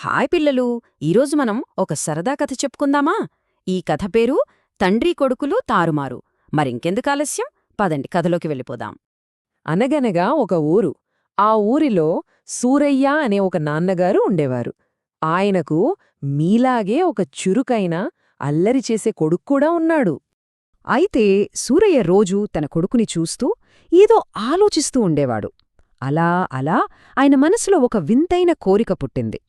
Hi పిల్లలు ఈరోజు మనం ఒక సరదా కథ చెప్పుకుందామా? ఈ కథ పేరు తండ్రి కొడుకులు తారుమారు. మరింకెందుకు ఆలస్యం? పదండి కథలోకి వెళ్ళిపోదాం. అనగనగా ఒక ఊరు. ఆ ఊరిలో సూరయ్య అనే ఒక నాన్నగారు ఉండేవారు. ఆయనకు మీలాగే ఒక చురుకైన అల్లరి చేసే కొడుక్కూడా ఉన్నాడు. అయితే సూరయ్య రోజూ తన కొడుకుని చూస్తూ ఏదో ఆలోచిస్తూ ఉండేవాడు. అలా అలా ఆయన మనసులో ఒక వింతైన కోరిక పుట్టింది.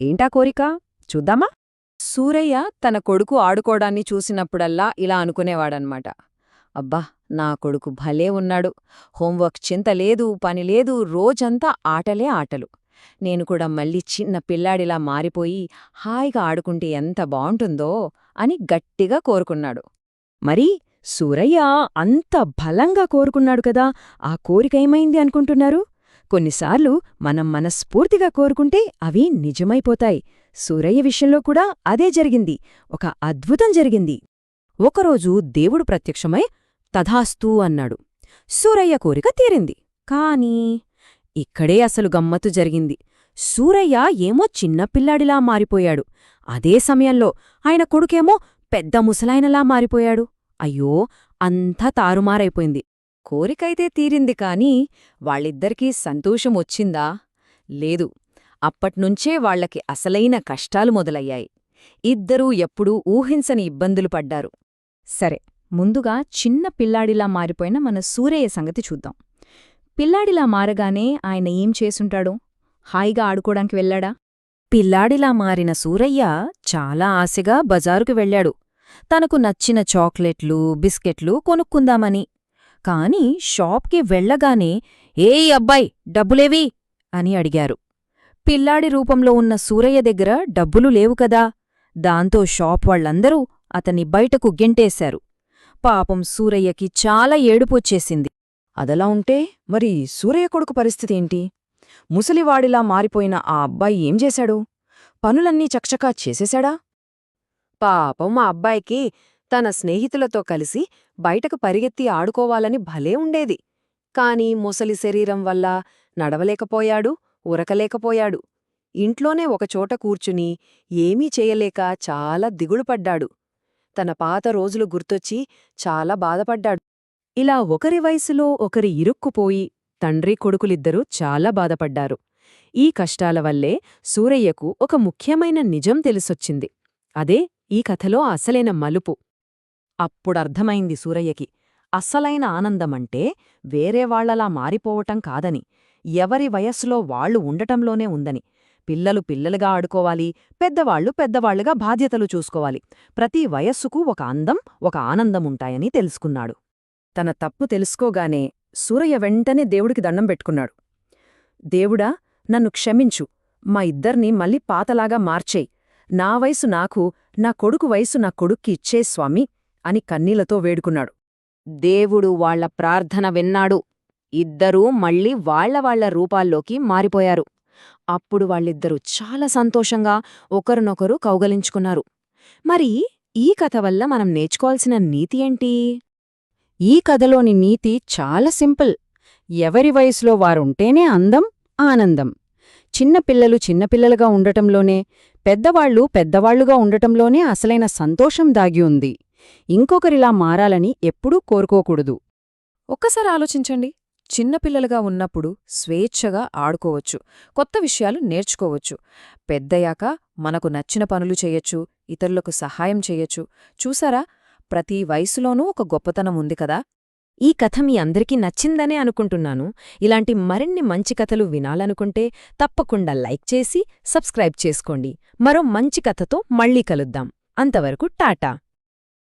ఏంటా కోరిక? చూద్దామా? సూరయ్య తన కొడుకు ఆడుకోవడాన్ని చూసినప్పుడల్లా ఇలా అనుకునేవాడనమాట అబ్బా నా కొడుకు భలే ఉన్నాడు. హోంవర్క్ చింత లేదు పని లేదు రోజంతా ఆటలే ఆటలు. నేను కూడా మళ్ళీ చిన్న పిల్లాడిలా మారిపోయి హాయిగా ఆడుకుంటే ఎంత బావుంటుందో అని గట్టిగా కోరుకున్నాడు. మరి సూరయ్య అంత బలంగా కోరుకున్నాడు కదా ఆ కోరిక ఏమైంది అనుకుంటున్నారు? కొన్నిసార్లు మనం మనస్ఫూర్తిగా కోరుకుంటే అవి నిజమైపోతాయి. సూరయ్య విషయంలో కూడా అదే జరిగింది. ఒక అద్భుతం జరిగింది. ఒకరోజు దేవుడు ప్రత్యక్షమై తథాస్తూ అన్నాడు. సూరయ్య కోరిక తీరింది. కానీ ఇక్కడే అసలు గమ్మత్తు జరిగింది. సూరయ్య ఏమో చిన్నపిల్లాడిలా మారిపోయాడు. అదే సమయంలో ఆయన కొడుకేమో పెద్ద ముసలాయనలా మారిపోయాడు. అయ్యో అంతా తారుమారైపోయింది. కోరికైతే తీరింది కాని వాళ్ళిద్దరికీ సంతోషం వచ్చిందా? లేదు. అప్పట్నుంచే వాళ్ళకి అసలైన కష్టాలు మొదలయ్యాయి. ఇద్దరూ ఎప్పుడూ ఊహించని ఇబ్బందులు పడ్డారు. సరే ముందుగా చిన్న పిల్లాడిలా మారిపోయిన మన సూరయ్య సంగతి చూద్దాం. పిల్లాడిలా మారగానే ఆయన ఏం చేసుంటాడు? హాయిగా ఆడుకోడానికి వెళ్ళాడా? పిల్లాడిలా మారిన సూరయ్య చాలా ఆశగా బజారుకు వెళ్ళాడు. తనకు నచ్చిన చాక్లెట్లు బిస్కెట్లు కొనుక్కుందామని. కాని షాప్కి వెళ్ళగానే ఏయ్ అబ్బాయ్ డబ్బులేవి? అని అడిగారు. పిల్లాడి రూపంలో ఉన్న సూరయ్య దగ్గర డబ్బులు లేవు కదా దాంతో షాప్ వాళ్ళందరూ అతన్ని బయటకు గెంటేశారు. పాపం సూరయ్యకి చాలా ఏడుపొచ్చేసింది అదలా ఉంటే మరి సూరయ్య కొడుకు పరిస్థితి ఏంటి? ముసలివాడిలా మారిపోయిన ఆ అబ్బాయి ఏం చేశాడు? పనులన్నీ చకచకా చేసేశాడా? పాపం ఆ అబ్బాయికి తన స్నేహితులతో కలిసి బయటకు పరిగెత్తి ఆడుకోవాలని భలే ఉండేది. కాని ముసలి శరీరం వల్ల నడవలేకపోయాడు ఉరకలేకపోయాడు. ఇంట్లోనే ఒకచోట కూర్చుని ఏమీ చేయలేక చాలా దిగులుపడ్డాడు. తన పాత రోజులు గుర్తొచ్చి చాలా బాధపడ్డాడు. ఇలా ఒకరి వయసులో ఒకరి ఇరుక్కుపోయి తండ్రి కొడుకులిద్దరూ చాలా బాధపడ్డారు. ఈ కష్టాల వల్లే సూరయ్యకు ఒక ముఖ్యమైన నిజం తెలిసొచ్చింది. అదే ఈ కథలో అసలైన మలుపు. అప్పుడర్థమైంది సూరయ్యకి. అస్సలైన ఆనందమంటే వేరేవాళ్ళలా మారిపోవటం కాదని ఎవరి వయస్సులో వాళ్ళు ఉండటంలోనే ఉందని. పిల్లలు పిల్లలుగా ఆడుకోవాలి పెద్దవాళ్ళు పెద్దవాళ్ళుగా బాధ్యతలు చూసుకోవాలి. ప్రతి వయస్సుకు ఒక అందం ఒక ఆనందముంటాయని తెలుసుకున్నాడు. తన తప్పు తెలుసుకోగానే సూరయ్య వెంటనే దేవుడికి దండం పెట్టుకున్నాడు. దేవుడా నన్ను క్షమించు. మా ఇద్దర్నీ మళ్ళీ పాతలాగా మార్చేయ్. నా వయసు నాకు నా కొడుకు వయసు నా కొడుక్కి ఇచ్చే స్వామి అని కన్నీలతో వేడుకున్నాడు. దేవుడు వాళ్ళ ప్రార్థన విన్నాడు. ఇద్దరూ మళ్ళీ వాళ్ళవాళ్ళ రూపాల్లోకి మారిపోయారు. అప్పుడు వాళ్ళిద్దరూ చాలా సంతోషంగా ఒకరినొకరు కౌగలించుకున్నారు. మరి ఈ కథ వల్ల మనం నేర్చుకోవాల్సిన నీతి ఏంటి? ఈ కథలోని నీతి చాలా సింపుల్. ఎవరి వయసులో వారుంటేనే అందం ఆనందం. చిన్నపిల్లలు చిన్నపిల్లలుగా ఉండటంలోనే పెద్దవాళ్ళు పెద్దవాళ్ళుగా ఉండటంలోనే అసలైన సంతోషం దాగి ఉంది. ఇంకొకరిలా మారాలని ఎప్పుడూ కోరుకోకూడదు. ఒక్కసారి ఆలోచించండి. చిన్నపిల్లలుగా ఉన్నప్పుడు స్వేచ్ఛగా ఆడుకోవచ్చు. కొత్త విషయాలు నేర్చుకోవచ్చు. పెద్దయాక మనకు నచ్చిన పనులు చెయ్యొచ్చు ఇతరులకు సహాయం చెయ్యొచ్చు చూసారా? ప్రతి వయసులోనూ ఒక గొప్పతనం ఉంది కదా? ఈ కథ మీ అందరికీ నచ్చిందనే అనుకుంటున్నాను. ఇలాంటి మరిన్ని మంచి కథలు వినాలనుకుంటే తప్పకుండా లైక్ చేసి సబ్స్క్రైబ్ చేసుకోండి. మరో మంచి కథతో మళ్ళీ కలుద్దాం. అంతవరకు టాటా!